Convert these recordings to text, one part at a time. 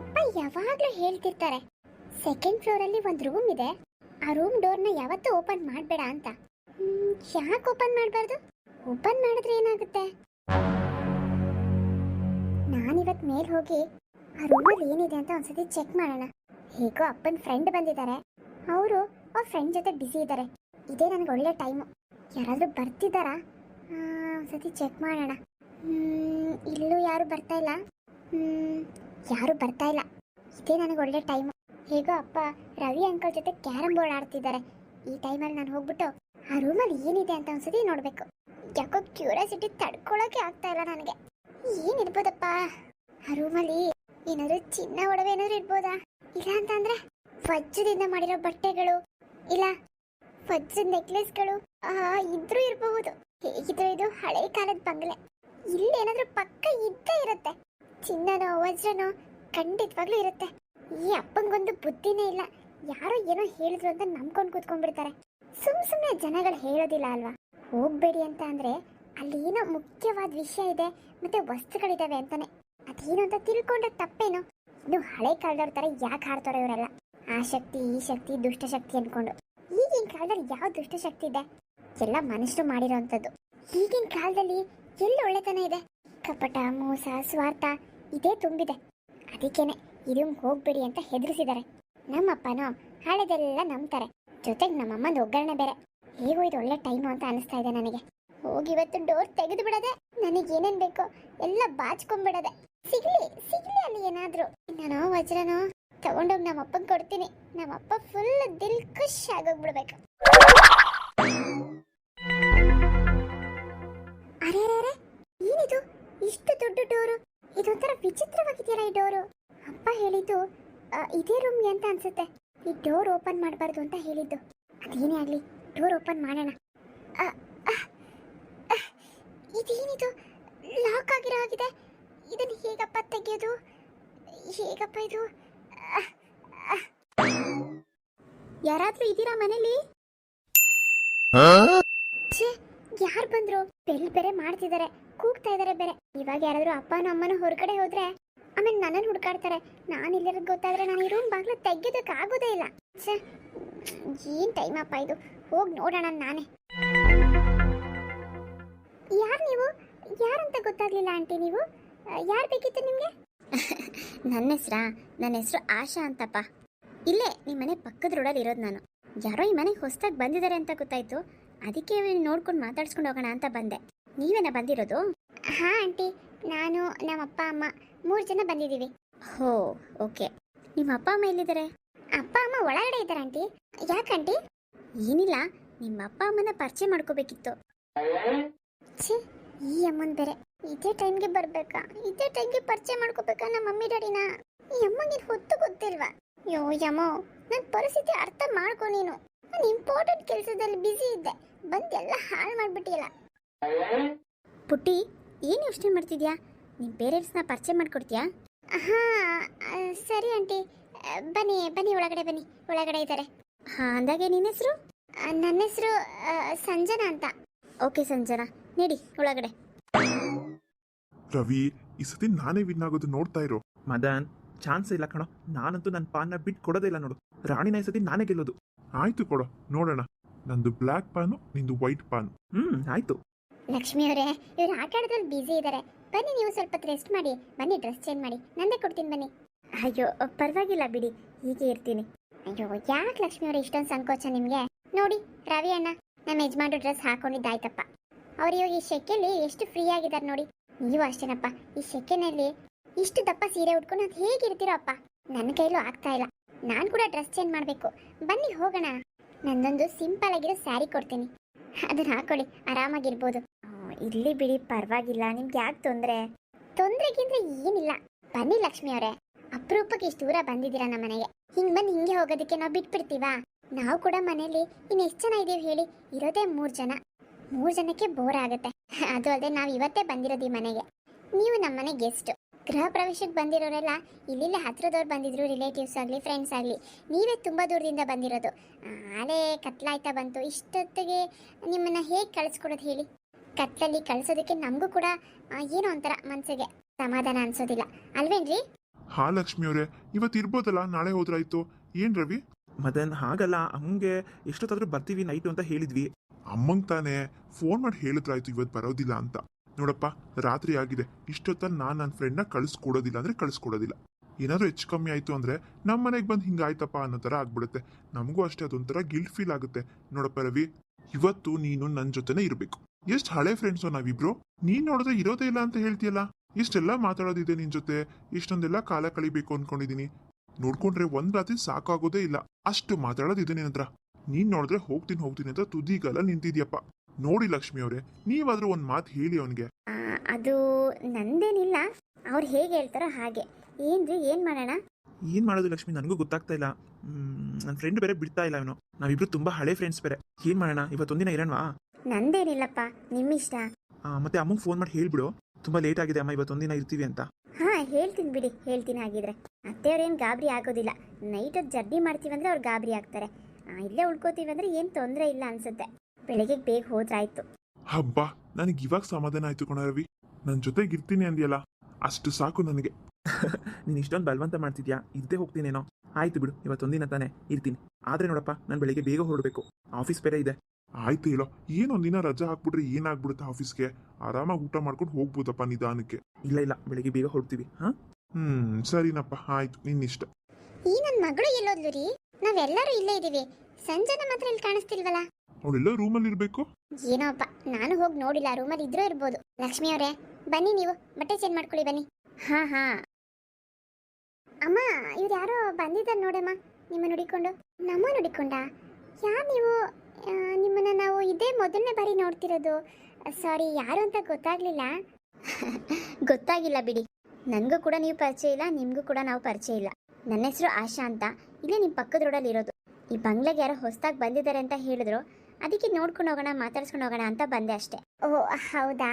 ನಮ್ಮಪ್ಪ ಯಾವಾಗಲೂ ಹೇಳ್ತಿರ್ತಾರೆ. ಸೆಕೆಂಡ್ ಫ್ಲೋರ್ ಅಲ್ಲಿ ಒಂದು ರೂಮ್ ಇದೆ. ಆ ರೂಮ್ ಡೋರ್ನ ಯಾವತ್ತೂ ಓಪನ್ ಮಾಡಬೇಡ ಅಂತ. ಯಾಕೆ ಓಪನ್ ಮಾಡಬಾರ್ದು? ಓಪನ್ ಮಾಡಿದ್ರೆ ಏನಾಗುತ್ತೆ? ನಾನಿವತ್ತು ಮೇಲೆ ಹೋಗಿ ಆ ರೂಮಲ್ಲಿ ಏನಿದೆ ಅಂತ ಒಂದ್ಸತಿ ಚೆಕ್ ಮಾಡೋಣ. ಹೇಗೋ ಅಪ್ಪನ ಫ್ರೆಂಡ್ ಬಂದಿದ್ದಾರೆ. ಅವರು ಅವ್ರ ಫ್ರೆಂಡ್ ಜೊತೆ ಬ್ಯುಸಿ ಇದ್ದಾರೆ. ಇದೇ ನನಗೆ ಒಳ್ಳೆ ಟೈಮು ಯಾರಾದರೂ ಬರ್ತಿದ್ದಾರಾ? ಆ, ಒಂದ್ಸತಿ ಚೆಕ್ ಮಾಡೋಣ. ಇಲ್ಲೂ ಯಾರು ಬರ್ತಾ ಇಲ್ಲ. ಯಾರು ಬರ್ತಾ ಇಲ್ಲ. ಇದೇ ನನಗೆ ಒಳ್ಳೆ ಟೈಮು ಹೇಗೋ ಅಪ್ಪ, ರವಿ ಅಂಕಲ್ ಜೊತೆ ಕ್ಯಾರಮ್ ಬೋರ್ಡ್ ಆಡ್ತಿದ್ದಾರೆ. ಈ ಟೈಮಲ್ಲಿ ನಾನು ಹೋಗ್ಬಿಟ್ಟು ಆ ರೂಮಲ್ಲಿ ಏನಿದೆ ಅಂತ ಒಂದ್ಸತಿ ನೋಡಬೇಕು. ಯಾಕೋ ಕ್ಯೂರಿಯಾಸಿಟಿ ತಡ್ಕೊಳಕ್ಕೆ ಆಗ್ತಾ ಇಲ್ಲ ನನಗೆ. ಏನಿರ್ಬೋದಪ್ಪ ಆ ರೂಮಲ್ಲಿ ಏನಾದ್ರು ಚಿನ್ನ ಒಡವೆ ಏನಾದ್ರು ಇರ್ಬೋದಾ? ಇಲ್ಲ ಅಂತಂದ್ರೆ ವಜ್ರದಿಂದ ಮಾಡಿರೋ ಬಟ್ಟೆಗಳು, ಇಲ್ಲ ವಜ್ರದ ನೆಕ್ಲೆಸ್ಗಳು ಇದ್ರೂ ಇರಬಹುದು. ಹೇಗಿದ್ರು ಇದು ಹಳೆ ಕಾಲದ ಬಂಗ್ಲೆ. ಇಲ್ಲಿ ಏನಾದ್ರೂ ಪಕ್ಕ ಇದ್ದೇ ಇರುತ್ತೆ. ಚಿನ್ನನೋ, ವಜ್ರನೋ ಖಂಡಿತವಾಗ್ಲೂ ಇರುತ್ತೆ. ಈ ಅಪ್ಪಂಗೊಂದು ಬುದ್ಧಿನೇ ಇಲ್ಲ. ಯಾರೋ ಏನೋ ಹೇಳಿದ್ರು ಅಂತ ನಂಬ್ಕೊಂಡು ಕೂತ್ಕೊಂಡ್ಬಿಡ್ತಾರೆ. ಸುಮ್ ಸುಮ್ಮನೆ ಜನಗಳು ಹೇಳೋದಿಲ್ಲ ಅಲ್ವಾ? ಹೋಗ್ಬೇಡಿ ಅಂತ ಅಂದ್ರೆ ಅಲ್ಲಿ ಏನೋ ಮುಖ್ಯವಾದ ವಿಷಯ ಇದೆ, ಮತ್ತೆ ವಸ್ತುಗಳಿದಾವೆ ಅಂತಾನೆ. ಅದೇನು ಅಂತ ತಿಳ್ಕೊಂಡ್ರೆ ತಪ್ಪೇನು? ಇನ್ನು ಹಳೆ ಕಾಲದವ್ರ ತರ ಯಾಕೆ ಹಾಡ್ತಾರೆ ಇವರೆಲ್ಲ? ಆ ಶಕ್ತಿ, ಈ ಶಕ್ತಿ ದುಷ್ಟಶಕ್ತಿ ಅನ್ಕೊಂಡು. ಈಗಿನ ಕಾಲದಲ್ಲಿ ಯಾವ ದುಷ್ಟಶಕ್ತಿ ಇದೆ? ಎಲ್ಲ ಮನುಷ್ಯರು ಮಾಡಿರೋಂಥದ್ದು. ಈಗಿನ ಕಾಲದಲ್ಲಿ ಎಲ್ಲ ಒಳ್ಳೆತನ ಇದೆ? ಕಪಟ, ಮೋಸ, ಸ್ವಾರ್ಥ ಇದೇ ತುಂಬಿದೆ. ಅದಕ್ಕೇನೆ ಇದು ಹೋಗ್ಬೇಡಿ ಅಂತ ಹೆದರಿಸಿದ್ದಾರೆ. ನಮ್ಮಪ್ಪನೋ, ಹಳೆದೆಲ್ಲ ನಂಬ್ತಾರೆ. ಜೊತೆಗೆ ನಮ್ಮಮ್ಮನ ಒಗ್ಗರಣೆ ಬೇರೆ. ಹೇಗೋ ಇದು ಒಳ್ಳೆ ಟೈಮು ಅಂತ ಅನಿಸ್ತಾ ಇದೆ ನನಗೆ. ಹೋಗಿ ಇವತ್ತು ಡೋರ್ ತೆಗೆದು ಬಿಡದೆ ನನಗೆ ಏನೇನ್ ಬೇಕೋ ಎಲ್ಲ ಬಾಚ್ಕೊಂಡ್ಬಿಡದೆ ಸಿಗ್ಲಿ ಸಿಗ್ಲಿ ಅಲ್ಲಿ ಏನಾದ್ರೂ. ನಾನು ವಜ್ರನೋ, ತಗೊಂಡೋಗಿ ನಮ್ಮ ಕೊಡ್ತೀನಿ. ನಮ್ಮಪ್ಪ ಫುಲ್ ದಿಲ್ ಖುಷ್ ಆಗೋಗ್ಬಿಡ್ಬೇಕು. ಅರೆ ಅರೆ ಏನಿದು? ಇಷ್ಟು ದೊಡ್ಡ ಡೋರು ಇದೊಂಥರ ವಿಚಿತ್ರವಾಗಿದೆಯಲ್ಲ ಈ ಡೋರು? ಅಪ್ಪ ಹೇಳಿದ್ದು ಇದೇ ರೂಮ್ ಅಂತ ಅನ್ಸುತ್ತೆ. ಈ ಡೋರ್ ಓಪನ್ ಮಾಡಬಾರ್ದು ಅಂತ ಹೇಳಿದ್ದು. ಅದೇನೇ ಆಗಲಿ ಡೋರ್ ಓಪನ್ ಮಾಡೋಣ. ಇದೇನಿದು? ಲಾಕ್ ಆಗಿರೋ ಆಗಿದೆ ಇದನ್ನು ಹೇಗಪ್ಪ ತೆಗೆಯೋದು? ಹೇಗಪ್ಪ ಇದು. ಯಾರಾದ್ರೂ ಇದ್ದೀರಾ ಮನೇಲಿ? ಛೇ ಯಾರು ಬಂದ್ರು? ಬೆಲ್ ಬೇರೆ ಮಾಡ್ತಿದ್ದಾರೆ ಕೂಗ್ತಾ ಇದಾರೆ ಬೇರೆ. ಇವಾಗ ಯಾರಾದ್ರೂ ಅಪ್ಪನ ಅಮ್ಮನ ಹೊರಗಡೆ ಹೋದ್ರೆ, ಆಮೇಲೆ ನನ್ನನ್ನು ಹುಡ್ಕಾಡ್ತಾರೆ. ನಾನು ಇಲ್ಲಿರೋದು ಗೊತ್ತಾದ್ರೆ ನಾನು ಈ ರೂಮ್ ಬಾಗ್ಲು ತೆಗೆಯೋದಕ್ಕೆ ಆಗೋದೇ ಇಲ್ಲ. ಛೇ, ಏನ್ ಟೈಮ್ ಅಪ್ಪ ಇದು? ಹೋಗಿ ನೋಡೋಣ ನಾನೇ. ಯಾರು ನೀವು? ಯಾರಂತ ಗೊತ್ತಾಗ್ಲಿಲ್ಲ ಆಂಟಿ ನೀವು? ಯಾರು ಬೇಕಿತ್ತು ನಿಮಗೆ? ನನ್ನ ಹೆಸ್ರಾ? ನನ್ನ ಹೆಸರು ಆಶಾ ಅಂತಪ್ಪ. ಇಲ್ಲೇ ನಿಮ್ಮ ಮನೆ ಪಕ್ಕದ ರೋಡಲ್ಲಿ ಇರೋದು ನಾನು. ಯಾರೋ ಈ ಮನೆಗೆ ಹೊಸ್ದಾಗಿ ಬಂದಿದ್ದಾರೆ ಅಂತ ಗೊತ್ತಾಯ್ತು. ಅದಕ್ಕೆ ನೋಡ್ಕೊಂಡು ಮಾತಾಡ್ಸ್ಕೊಂಡು ಹೋಗೋಣ ಅಂತ ಬಂದೆ. ನೀವೇನ ಬಂದಿರೋದು? ಹಾ ಆಂಟಿ. ನಾನು ನಮ್ಮ ಅಪ್ಪ ಅಮ್ಮ ಮೂರು ಜನ ಬಂದಿದ್ದೀವಿ. ಹೋ ಓಕೆ. ನಿಮ್ಮ ಅಪ್ಪ ಅಮ್ಮ ಎಲ್ಲಿದ್ದಾರೆ? ಅಪ್ಪ ಅಮ್ಮ ಒಳಗಡೆ ಇದ್ದಾರೆ ಆಂಟಿ. ಯಾಕೆ ಆಂಟಿ? ಏನಿಲ್ಲ ನಿಮ್ಮ ಅಪ್ಪ ಅಮ್ಮನ ಪರಿಚಯ ಮಾಡ್ಕೋಬೇಕಿತ್ತು. ಛೀ ಈ ಅಮ್ಮನ ಬೇರೆ. ಇದೇ ಟೈಮ್ಗೆ ಬರಬೇಕಾ? ಇದೇ ಟೈಮ್ಗೆ ಪರಿಚಯ ಮಾಡ್ಕೋಬೇಕಾ ನಮ್ಮ ಮಮ್ಮಿ ಡ್ಯಾಡಿನ? ಈ ಅಮ್ಮನಿಗೆ ಹೊತ್ತು ಗೊತ್ತಿಲ್ವಾ? ಯೋ ಯಮೋ ನನ್ನ ಪರಿಸ್ಥಿತಿ ಅರ್ಥ ಮಾಡ್ಕೊ ನೀನು. ನಾನು ಇಂಪಾರ್ಟೆಂಟ್ ಕೆಲಸದಲ್ಲಿ ಬ್ಯುಸಿ ಇದ್ದೆ. ಬಂದು ಎಲ್ಲ ಹಾಳು ಮಾಡ್ಬಿಟ್ಟಿಲ್ಲ ಪುಟ್ಟಿ ಏನು ಯೋಚನೆ ಮಾಡ್ತಿದ್ಯಾ? ನಿಮ್ಮ ಪೇರೆಂಟ್ಸ್ನ ಪರಿಚಯ ಮಾಡ್ಕೊಡ್ತೀಯಾ? ಹಾಂ ಸರಿ ಆಂಟಿ. ಬನ್ನಿ ಬನ್ನಿ ಒಳಗಡೆ ಬನ್ನಿ. ಒಳಗಡೆ ಇದ್ದಾರೆ. ಹಾಂ ಅಂದಾಗೆ ನಿನ್ನ ಹೆಸರು? ನನ್ನ ಹೆಸರು ಸಂಜನಾ ಅಂತ. ಓಕೆ ಸಂಜನಾ. ನಡಿ ಒಳಗಡೆ. ರವಿ ಈ ಸತಿ ನಾನೇ ವಿನ್ ಆಗೋದು ನೋಡ್ತಾ ಇರೋ. ಮದನ್ ಚಾನ್ಸ್ ಇಲ್ಲ ಕಣೋ. ನಾನಂತೂ ನನ್ನ ಪಾನ್ನ ಬಿಟ್ಟು ಕೊಡೋದೇ ಇಲ್ಲ ನೋಡು. ರಾಣಿನ ಈ ಸತಿ ನಾನೇ ಗೆಲ್ಲೋದು. ಆಯ್ತು ಕೊಡು ನೋಡೋಣ. ನಂದು ಬ್ಲ್ಯಾಕ್ ಪಾನು ನಿಂದು ವೈಟ್ ಪಾನು. ಹ್ಮ್ ಆಯ್ತು. ಲಕ್ಷ್ಮಿ ಅವರೇ ಇವ್ರು ಆಟ ಆಡೋದ್ರಲ್ಲಿ ಬ್ಯುಸಿ ಇದ್ದಾರೆ ಬನ್ನಿ ನೀವು ಸ್ವಲ್ಪ ರೆಸ್ಟ್ ಮಾಡಿ ಬನ್ನಿ ಡ್ರೆಸ್ ಚೇಂಜ್ ಮಾಡಿ. ನಂದೇ ಕೊಡ್ತೀನಿ ಬನ್ನಿ. ಅಯ್ಯೋ ಪರವಾಗಿಲ್ಲ ಬಿಡಿ ಹೀಗೆ ಇರ್ತೀನಿ. ಅಯ್ಯೋ ಯಾಕೆ ಲಕ್ಷ್ಮಿ ಅವರೇ ಇಷ್ಟೊಂದು ಸಂಕೋಚ ನಿಮಗೆ? ನೋಡಿ ರವಿ ಅಣ್ಣ ನಮ್ಮ ಯಜಮಾನ್ರು ಡ್ರೆಸ್ ಹಾಕೊಂಡಿದ್ದಾಯ್ತಪ್ಪ. ಅವ್ರು ಇವಾಗ ಈ ಶೆಕೆಯಲ್ಲಿ ಎಷ್ಟು ಫ್ರೀ ಆಗಿದ್ದಾರೆ ನೋಡಿ. ನೀವು ಅಷ್ಟೇನಪ್ಪ ಈ ಶೆಕೆನಲ್ಲಿ ಇಷ್ಟು ದಪ್ಪ ಸೀರೆ ಉಟ್ಕೊಂಡು ಅದು ಹೇಗಿರ್ತೀರೋ ಅಪ್ಪ ನನ್ನ ಕೈಲೂ ಆಗ್ತಾ ಇಲ್ಲ. ನಾನು ಕೂಡ ಡ್ರೆಸ್ ಚೇಂಜ್ ಮಾಡಬೇಕು. ಬನ್ನಿ ಹೋಗೋಣ. ನಂದೊಂದು ಸಿಂಪಲ್ ಆಗಿರೋ ಸ್ಯಾರಿ ಕೊಡ್ತೀನಿ. ಅದನ್ನ ಹಾಕೊಳ್ಳಿ, ಆರಾಮಾಗಿರ್ಬೋದು. ಇಲ್ಲಿ ಬಿಡಿ, ಪರವಾಗಿಲ್ಲ. ನಿಮ್ಗೆ ಯಾಕೆ ತೊಂದರೆ? ತೊಂದರೆಗಿಂದ್ರೆ ಏನಿಲ್ಲ. ಬನ್ನಿ ಲಕ್ಷ್ಮಿ ಅವರೇ. ಅಪರೂಪಕ್ಕೆ ಇಷ್ಟು ದೂರ ಬಂದಿದ್ದೀರಾ ನಮ್ಮ ಮನೆಗೆ. ಹಿಂಗೆ ಬಂದು ಹಿಂಗೆ ಹೋಗೋದಕ್ಕೆ ನಾವು ಬಿಟ್ಬಿಡ್ತೀವಾ? ನಾವು ಕೂಡ ಮನೇಲಿ ಇನ್ನು ಎಷ್ಟು ಜನ ಇದ್ದೀವಿ ಹೇಳಿ? ಇರೋದೇ ಮೂರು ಜನ. ಮೂರು ಜನಕ್ಕೆ ಬೋರ್ ಆಗುತ್ತೆ. ಅದು ಅಲ್ಲದೆ ನಾವು ಇವತ್ತೇ ಬಂದಿರೋದು ಈ ಮನೆಗೆ. ನೀವು ನಮ್ಮ ಮನೆ ಗೆಸ್ಟ್ ಗೃಹ ಪ್ರವೇಶಕ್ಕೆ ಬಂದಿರೋರೆಲ್ಲ ಇಲ್ಲಿಲ್ಲ ಹತ್ರದವ್ರು ಬಂದಿದ್ರು ರಿಲೇಟಿವ್ಸ್ ಆಗಲಿ ಫ್ರೆಂಡ್ಸ್ ಆಗಲಿ. ನೀವೇ ತುಂಬ ದೂರದಿಂದ ಬಂದಿರೋದು. ಆಲೇ ಕತ್ಲಾಯ್ತಾ ಬಂತು. ಇಷ್ಟೊತ್ತಿಗೆ ನಿಮ್ಮನ್ನು ಹೇಗೆ ಕಳಿಸ್ಕೊಡೋದು ಹೇಳಿ? ಕತ್ಲಲ್ಲಿ ಕಳಿಸೋದಕ್ಕೆ ನಮಗೂ ಕೂಡ ಏನೋ ಒಂಥರ ಮನಸ್ಸಿಗೆ ಸಮಾಧಾನ ಅನ್ಸೋದಿಲ್ಲ. ಅಲ್ವೇನ್ರಿ? ಹಾ ಲಕ್ಷ್ಮಿ ಅವರೇ ಇವತ್ತು ಇರ್ಬೋದಲ್ಲ? ನಾಳೆ ಹೋದ್ರಾಯ್ತು. ಏನು ರವಿ? ಮದನ್ ಹಾಗಲ್ಲ. ಅಮ್ಮಂಗೆ ಎಷ್ಟೊತ್ತಾದ್ರೂ ಬರ್ತೀವಿ ನೈಟು ಅಂತ ಹೇಳಿದ್ವಿ. ಅಮ್ಮಂಗೆ ತಾನೇ. ಫೋನ್ ಮಾಡಿ ಹೇಳಿದ್ರಾಯ್ತು ಇವತ್ತು ಬರೋದಿಲ್ಲ ಅಂತ. ನೋಡಪ್ಪ, ರಾತ್ರಿ ಆಗಿದೆ. ಇಷ್ಟೊತ್ತಲ್ಲಿ ನಾನು ನನ್ನ ಫ್ರೆಂಡ್ನ ಕಳಿಸ್ಕೊಡೋದಿಲ್ಲ ಅಂದ್ರೆ ಕಳಿಸ್ಕೊಡೋದಿಲ್ಲ. ಏನಾದರೂ ಹೆಚ್ಚು ಕಮ್ಮಿ ಆಯ್ತು ಅಂದ್ರೆ ನಮ್ಮ ಮನೆಗೆ ಬಂದು ಹಿಂಗಾಯ್ತಪ್ಪ ಅನ್ನೋ ಥರ ಆಗ್ಬಿಡುತ್ತೆ. ನಮಗೂ ಅಷ್ಟೇ ಅದೊಂಥರ ಗಿಲ್ಟ್ ಫೀಲ್ ಆಗುತ್ತೆ. ನೋಡಪ್ಪ ರವಿ, ಇವತ್ತು ನೀನು ನನ್ನ ಜೊತೆನೇ ಇರಬೇಕು. ಎಷ್ಟು ಹಳೆ ಫ್ರೆಂಡ್ಸು ನಾವಿಬ್ರು? ನೀನು ನೋಡಿದ್ರೆ ಇರೋದೇ ಇಲ್ಲ ಅಂತ ಹೇಳ್ತೀಯಲ್ಲ? ಇಷ್ಟೆಲ್ಲ ಮಾತಾಡೋದಿದೆ ನಿನ್ನ ಜೊತೆ. ಇಷ್ಟೊಂದೆಲ್ಲ ಕಾಲ ಕಳಿಬೇಕು ಅಂದ್ಕೊಂಡಿದ್ದೀನಿ ನೋಡ್ಕೊಂಡ್ರೆ ಒಂದು ರಾತ್ರಿ ಸಾಕಾಗೋದೇ ಇಲ್ಲ. ಅಷ್ಟು ಮಾತಾಡೋದಿದೆ ನಿನ್ನ ಹತ್ರ. ನೀನು ನೋಡಿದ್ರೆ ಹೋಗ್ತೀನಿ ಹೋಗ್ತೀನಿ ಅಂತ ತುದಿಗಾಲ ನಿಂತಿದ್ಯಪ್ಪ. ನೋಡಿ ಲಕ್ಷ್ಮಿ ಅವರೇ ನೀವಾದ್ರೂ ಒಂದ್ ಮಾತು ಹೇಳಿ ಅವನಿಗೆ. ಆ, ಅದು ನಂದೇನಿಲ್ಲ. ಅವ್ರು ಹೇಗೆ ಹೇಳ್ತಾರೋ ಹಾಗೆ. ಏನ್ರಿ ಏನ್ ಮಾಡೋಣ? ಏನ್ ಮಾಡೋದು ಲಕ್ಷ್ಮಿ ನನಗೂ ಗೊತ್ತಾಗ್ತಾ ಇಲ್ಲ. ನನ್ನ ಫ್ರೆಂಡ್ ಬೇರೆ ಬಿಡ್ತಾ ಇಲ್ಲ ಅವನು ನಾವಿಬ್ರು ತುಂಬಾ ಹಳೆ ಫ್ರೆಂಡ್ಸ್ ಬೇರೆ. ಏನ್ ಮಾಡೋಣ? ಇವತ್ತೊಂದಿನ ಇರೋಣವಾ? ನಂದೇನಿಲ್ಲಪ್ಪ ನಿಮ್ಮಿಷ್ಟ. ಇಷ್ಟ ಮತ್ತೆ ಅಮ್ಮಂಗೆ ಫೋನ್ ಮಾಡಿ ಹೇಳ್ಬಿಡು. ತುಂಬಾ ಲೇಟ್ ಆಗಿದೆ ಅಮ್ಮ ಇವತ್ತೊಂದಿನ ಇರ್ತೀವಿ ಅಂತ. ಹಾ ಹೇಳ್ತೀನಿ ಬಿಡಿ ಹೇಳ್ತೀನಿ ಹಾಗಿದ್ರೆ. ಅತ್ತೆಯವ್ರೇನು ಗಾಬರಿ ಆಗೋದಿಲ್ಲ. ನೈಟ್ ಹೊತ್ತು ಜರ್ನಿ ಮಾಡ್ತೀವಂದ್ರೆ ಅವ್ರು ಗಾಬರಿ ಆಗ್ತಾರೆ. ಆ, ಇಲ್ಲೇ ಉಳ್ಕೋತೀವಿ ಅಂದ್ರೆ ಏನು ತೊಂದರೆ ಇಲ್ಲ ಅನ್ಸುತ್ತೆ. ಬೆಳಿಗ್ಗೆ ಬೇಗ ಹೋದ್ರಾಯ್ತು. ಹಬ್ಬ ನನಗೆ ಇವಾಗ ಸಮಾಧಾನ ಆಯ್ತು ಕಣ ರವಿ. ನನ್ನ ಜೊತೆಗೆ ಇರ್ತೀನಿ ಅಂದ್ಯಲ್ಲ ಅಷ್ಟು ಸಾಕು ನನಗೆ. ನೀನು ಇಷ್ಟೊಂದು ಬಲವಂತ ಮಾಡ್ತಿದ್ಯಾ? ಇದ್ದೇ ಹೋಗ್ತೀನೇನೋ? ಆಯ್ತು ಬಿಡು ಇವತ್ತೊಂದಿನ ತಾನೇ ಇರ್ತೀನಿ. ಆದ್ರೆ ನೋಡಪ್ಪ ನಾನು ಬೆಳಿಗ್ಗೆ ಬೇಗ ಹೊರಡಬೇಕು. ಆಫೀಸ್ ಬೇರೆ ಇದೆ. ಆಯ್ತು ಹೇಳೋ ಏನೊಂದಿನ ರಜಾ ಹಾಕ್ಬಿಟ್ರೆ ಏನಾಗ್ಬಿಡುತ್ತೆ ಆಫೀಸ್ಗೆ? ಆರಾಮಾಗಿ ಊಟ ಮಾಡ್ಕೊಂಡು ಹೋಗ್ಬೋದಪ್ಪ ನಿಧಾನಕ್ಕೆ. ಇಲ್ಲ ಇಲ್ಲ ಬೆಳಿಗ್ಗೆ ಬೇಗ ಹೊರಡ್ತೀವಿ ಹಾ? ಹ್ಮ್ ಸರಿನಪ್ಪ ಆಯ್ತು ನಿನ್ನಿಷ್ಟ. ಈ ನನ್ನ ಮಗಳು ಎಲ್ಲೋದ್ಲು ರೀ? ನಾವೆಲ್ಲರೂ ಇಲ್ಲೇ ಇದೀವಿ. ಸಂಜನ ಮಾತ್ರ ಇಲ್ಲಿ ಕಾಣಿಸ್ತಿಲ್ವಲ್ಲ? ಅವಳೆಲ್ಲ ರೂಮಲ್ಲಿ ಇರ್ಬೇಕು? ಏನೋ ಅಪ್ಪ ನಾನು ಹೋಗಿ ನೋಡಿಲ್ಲ ರೂಮಲ್ಲಿ ಇದ್ರೂ ಇರ್ಬೋದು. ಲಕ್ಷ್ಮಿ ಅವರೇ ಬನ್ನಿ ನೀವು ಬಟ್ಟೆ ಚೇಂಜ್ ಮಾಡ್ಕೊಳ್ಳಿ ಬನ್ನಿ. ಹಾ ಹಾ. ಅಮ್ಮ ಇವ್ರು ಯಾರೋ ಬಂದಿದ್ದಾರೆ ನೋಡಮ್ಮ ನಿಮ್ಮ ನುಡಿಕೊಂಡು. ನಮ್ಮ ನುಡಿಕೊಂಡ? ಯಾರು ನೀವು? ನಿಮ್ಮನ್ನ ನಾವು ಇದೇ ಮೊದಲನೇ ಬಾರಿ ನೋಡ್ತಿರೋದು. ಸಾರಿ ಯಾರು ಅಂತ ಗೊತ್ತಾಗ್ಲಿಲ್ಲ. ಗೊತ್ತಾಗಿಲ್ಲ ಬಿಡಿ. ನನಗೂ ಕೂಡ ನೀವು ಪರಿಚಯ ಇಲ್ಲ ನಿಮಗೂ ಕೂಡ ನಾವು ಪರಿಚಯ ಇಲ್ಲ. ನನ್ನ ಹೆಸರು ಆಶಾ ಅಂತ. ಇಲ್ಲೇ ನಿಮ್ಮ ಪಕ್ಕದ ರೋಡಲ್ಲಿ ಇರೋದು. ಈ ಬಂಗ್ಲೆಗೆ ಯಾರೋ ಹೊಸದಾಗಿ ಬಂದಿದ್ದಾರೆ ಅಂತ ಹೇಳಿದ್ರು. ಅದಕ್ಕೆ ನೋಡ್ಕೊಂಡು ಹೋಗೋಣ, ಮಾತಾಡ್ಸ್ಕೊಂಡು ಹೋಗೋಣ ಅಂತ ಬಂದೆ ಅಷ್ಟೇ. ಓ, ಹೌದಾ?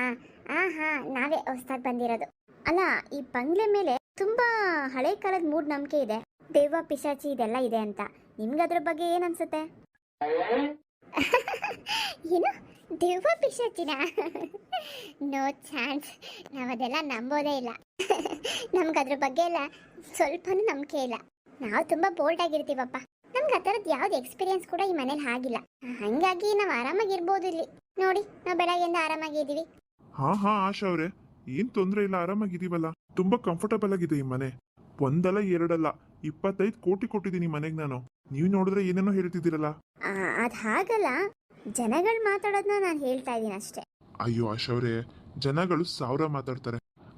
ಆ ಹಾ ನಾವೇ ಹೊಸ್ದಾಗಿ ಬಂದಿರೋದು. ಅಲ್ಲ, ಈ ಬಂಗ್ಲೆ ಮೇಲೆ ತುಂಬಾ ಹಳೆ ಕಾಲದ ಮೂಡ್ ನಂಬಿಕೆ ಇದೆ. ದೇವ ಪಿಶಾಚಿ ಇದೆಲ್ಲ ಇದೆ ಅಂತ. ನಿಮ್ಗೆ ಅದ್ರ ಬಗ್ಗೆ ಏನ್ ಅನ್ಸುತ್ತೆ? ಏನು? ದೇವ ಪಿಶಾಚಿನ? No chance. ನಾವದೆಲ್ಲ ನಂಬೋದೇ ಇಲ್ಲ. ನಮ್ಗೆ ಅದ್ರ ಬಗ್ಗೆ ಎಲ್ಲ ಸ್ವಲ್ಪನೂ ನಂಬಿಕೆ ಇಲ್ಲ. ನಾವು ತುಂಬಾ ಬೋಲ್ಡ್ ಆಗಿರ್ತೀವಪ್ಪ. ನಮ್ಗೆ ಆ ಥರದ್ದು ಯಾವ್ದು ಎಕ್ಸ್ಪೀರಿಯನ್ಸ್ ಕೂಡ ಈ ಮನೇಲಿ ಆಗಿಲ್ಲ. ಹಂಗಾಗಿ ನಾವು ಆರಾಮಾಗಿರ್ಬೋದು ಇಲ್ಲಿ. ನೋಡಿ ನಾವು ಬೆಳಗ್ಗೆಯಿಂದ ಆರಾಮಾಗಿದ್ದೀವಿ ಹಾ ಹಾ ಆಶಾ ಅವ್ರೆ ಏನ್ ತೊಂದ್ರೆ ಇಲ್ಲ ಆರಾಮಾಗಿದೀವಲ್ಲ ತುಂಬಾ ಕಂಫರ್ಟಬಲ್ ಆಗಿದೆ ಈ ಮನೆ. ಒಂದಲ್ಲ ಎರಡಲ್ಲ ಇಪ್ಪತ್ತೈದು ಕೋಟಿ ಕೊಟ್ಟಿದ್ದೀನಿ ಮನೆಗೆ ನಾನು. ನೀವು ನೋಡಿದ್ರೆ ಏನೇನೋ ಹೇಳ್ತಿದ್ದೀರಲ್ಲ? ಅದ್ ಹಾಗಲ್ಲ. ಜನಗಳು ಮಾತಾಡೋದನ್ನ ನಾನು ಹೇಳ್ತಾ ಇದ್ದೀನಿ ಅಷ್ಟೇ. ಅಯ್ಯೋ ಆಶಾ ಅವ್ರೆ ಜನಗಳು ಸಾವಿರ ಮಾತಾಡ್ತಾರೆ.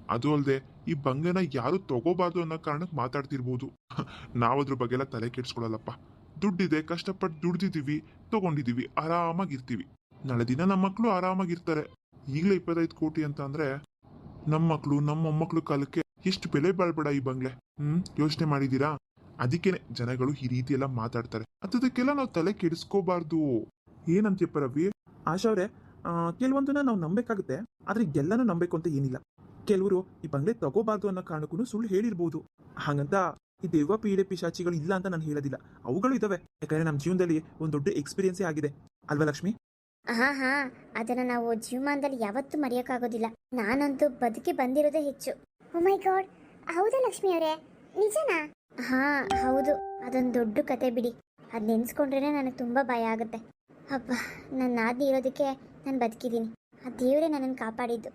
ಅದು ಅಲ್ಲದೆ ಈ ಬಂಗನ ಯಾರು ತಗೋಬಾರ್ದು ಅನ್ನೋ ಕಾರಣಕ್ಕೆ ಮಾತಾಡ್ತಿರ್ಬೋದು. ನಾವದ್ರ ಬಗ್ಗೆ ಎಲ್ಲ ತಲೆ ಕೆಡ್ಸ್ಕೊಳಲ್ಲಪ್ಪ. ದುಡ್ಡಿದೆ, ಕಷ್ಟಪಟ್ಟು ದುಡ್ದಿದೀವಿ ತಗೊಂಡಿದೀವಿ ಆರಾಮಾಗಿರ್ತೀವಿ. ನಾಳೆ ದಿನ ನಮ್ಮ ಮಕ್ಕಳು ಆರಾಮಾಗಿರ್ತಾರೆ. ಈಗಲೇ ಇಪ್ಪತ್ತೈದು ಕೋಟಿ ಅಂತ ಅಂದ್ರೆ ನಮ್ಮ ಮಕ್ಕಳು ನಮ್ಮ ಮೊಮ್ಮಕ್ಕಳು ಕಾಲಕ್ಕೆ ಎಷ್ಟು ಬೆಲೆ ಬಾಳ್ಬೇಡ ಈ ಬಂಗ್ಲೆ. ಹ್ಮ್, ಯೋಚನೆ ಮಾಡಿದೀರಾ ಅದಕ್ಕೇನೆ ಜನಗಳು ಈ ರೀತಿ ಎಲ್ಲ ಮಾತಾಡ್ತಾರೆ. ಅದಕ್ಕೆಲ್ಲ ನಾವು ತಲೆ ಕೆಡಿಸ್ಕೋಬಾರ್ದು. ಏನಂತೀಯಪ್ಪ ರವಿ ಆಶಾ ಅವರೇ ಕೆಲವೊಂದನ್ನ ನಾವು ನಂಬೇಕಾಗುತ್ತೆ, ಆದ್ರೆ ಎಲ್ಲನೂ ನಂಬೇಕು ಅಂತ ಏನಿಲ್ಲ. ಕೆಲವರು ಈ ಬಂಗ್ಲೆ ತಗೋಬಾರ್ದು ಅನ್ನೋ ಕಾರಣಕ್ಕೂ ಸುಳ್ಳು ಹೇಳಿರ್ಬೋದು. ಹಾಗಂತ ಈ ದೆವ್ವ ಪೀಡೆ ಪಿಶಾಚಿಗಳು ಇಲ್ಲ ಅಂತ ನಾನು ಹೇಳೋದಿಲ್ಲ. ಅವುಗಳು ಇದಾವೆ. ಯಾಕಂದ್ರೆ ನಮ್ಮ ಜೀವನದಲ್ಲಿ ಒಂದು ದೊಡ್ಡ ಎಕ್ಸ್ಪೀರಿಯನ್ಸೇ ಆಗಿದೆ. ಅಲ್ವಾ ಲಕ್ಷ್ಮಿ? ಹಾ ಹಾ. ಅದನ್ನ ನಾವು ಜೀವಮಾನದಲ್ಲಿ ಯಾವತ್ತೂ ಮರೆಯೋಕ್ಕಾಗೋದಿಲ್ಲ. ನಾನಂತೂ ಬದುಕಿ ಬಂದಿರೋದೇ ಹೆಚ್ಚು. ಓ ಮೈ ಗಾಡ್ ಹೌದಾ ಲಕ್ಷ್ಮಿ ಅವರೇ? ನಿಜನಾ? ಹಾ, ಹೌದು. ಅದೊಂದು ದೊಡ್ಡ ಕತೆ ಬಿಡಿ. ಅದ್ ನೆನ್ಸ್ಕೊಂಡ್ರೇನೆ ನನಗೆ ತುಂಬಾ ಭಯ ಆಗುತ್ತೆ. ಅಪ್ಪ ನನ್ನ ನಾದಿ ಇರೋದಕ್ಕೆ ನಾನು ಬದುಕಿದ್ದೀನಿ. ಆ ದೇವರೇ ನನ್ನನ್ನು ಕಾಪಾಡಿದ್ದು.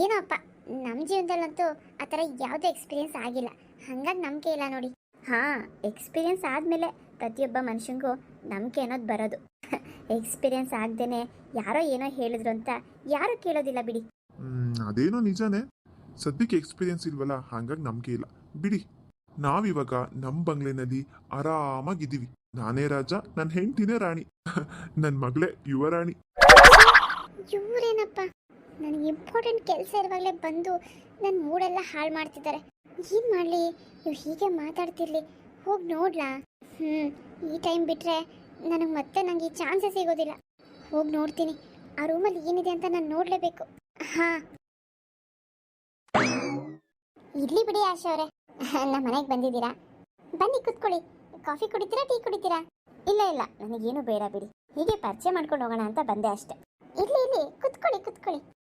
ಏನಪ್ಪ ನಮ್ಮ ಜೀವನದಲ್ಲಂತೂ ಆ ಥರ ಯಾವುದೇ ಎಕ್ಸ್ಪೀರಿಯನ್ಸ್ ಆಗಿಲ್ಲ. ಹಂಗಾಗಿ ನಂಬಿಕೆ ಇಲ್ಲ ನೋಡಿ. ಹಾಂ ಎಕ್ಸ್ಪೀರಿಯನ್ಸ್ ಆದಮೇಲೆ ಪ್ರತಿಯೊಬ್ಬ ಮನುಷ್ಯನಿಗೂ ನಂಬಿಕೆ ಅನ್ನೋದು ಬರೋದು. ಎಕ್ಸ್ಪೀರಿಯನ್ಸ್ ಆಗ್ದೇನೆ ಯಾರೋ ಏನೋ ಹೇಳಿದ್ರು ಅಂತ ಯಾರು ಕೇಳೋದಿಲ್ಲ ಬಿಡಿ. ಅದೇನೋ ನಿಜಾನೇ. ಸದ್ಯಕ್ಕೆ ಎಕ್ಸ್ಪೀರಿಯನ್ಸ್ ಇಲ್ವಲ್ಲ, ಹಂಗಾಗಿ ನಂಬಿಕೆ ಇಲ್ಲ. ಬಿಡಿ. ನಾವಿವಾಗ ನಮ್ಮ ಬಂಗ್ಲೆನಲ್ಲಿ ಆರಾಮಾಗಿದ್ದೀವಿ ನಾನೇ ರಾಜ ನನ್ನ ಹೆಂಡತಿನೇ ರಾಣಿ. ನನ್ನ ಮಗಳೇ ಯುವರಾಣಿ ಇವರೇನಪ್ಪ? ನನಗೆ ಇಂಪಾರ್ಟೆಂಟ್ ಕೆಲಸ ಇರುವಾಗಲೇ ಬಂದು ನನ್ನ ಮೂಡೆಲ್ಲ ಹಾಳು ಮಾಡ್ತಿದ್ದಾರೆ. ಏನು ಮಾಡಲಿ? ನೀವು ಹೀಗೆ ಮಾತಾಡ್ತಿರ್ಲಿ. ಹೋಗಿ ನೋಡ್ಲಾ? ಹ್ಞೂ ಈ ಟೈಮ್ ಬಿಟ್ಟರೆ ನನಗೆ ಮತ್ತೆ ನನಗೆ ಈ ಚಾನ್ಸೇ ಸಿಗೋದಿಲ್ಲ. ಹೋಗಿ ನೋಡ್ತೀನಿ. ಆ ರೂಮಲ್ಲಿ ಏನಿದೆ ಅಂತ ನಾನು ನೋಡಲೇಬೇಕು. ಹಾಂ. ಇರ್ಲಿ ಬಿಡಿ ಆಶಾ ಅವರೇ. ನಮ್ಮ ಮನೆಗೆ ಬಂದಿದ್ದೀರಾ? ಬನ್ನಿ ಕುತ್ಕೊಳ್ಳಿ. ಕಾಫಿ ಕುಡಿತೀರಾ, ಟೀ ಕುಡಿತೀರಾ? ಇಲ್ಲ ಇಲ್ಲ. ನನಗೇನು ಬೇಡ ಬಿಡಿ. ಹೀಗೆ ಪರಿಚಯ ಮಾಡ್ಕೊಂಡು ಹೋಗೋಣ ಅಂತ ಬಂದೆ ಅಷ್ಟೇ. ಇರ್ಲಿ ಇರ್ಲಿ ಕುತ್ಕೊಳ್ಳಿ ಕುತ್ಕೊಳ್ಳಿ.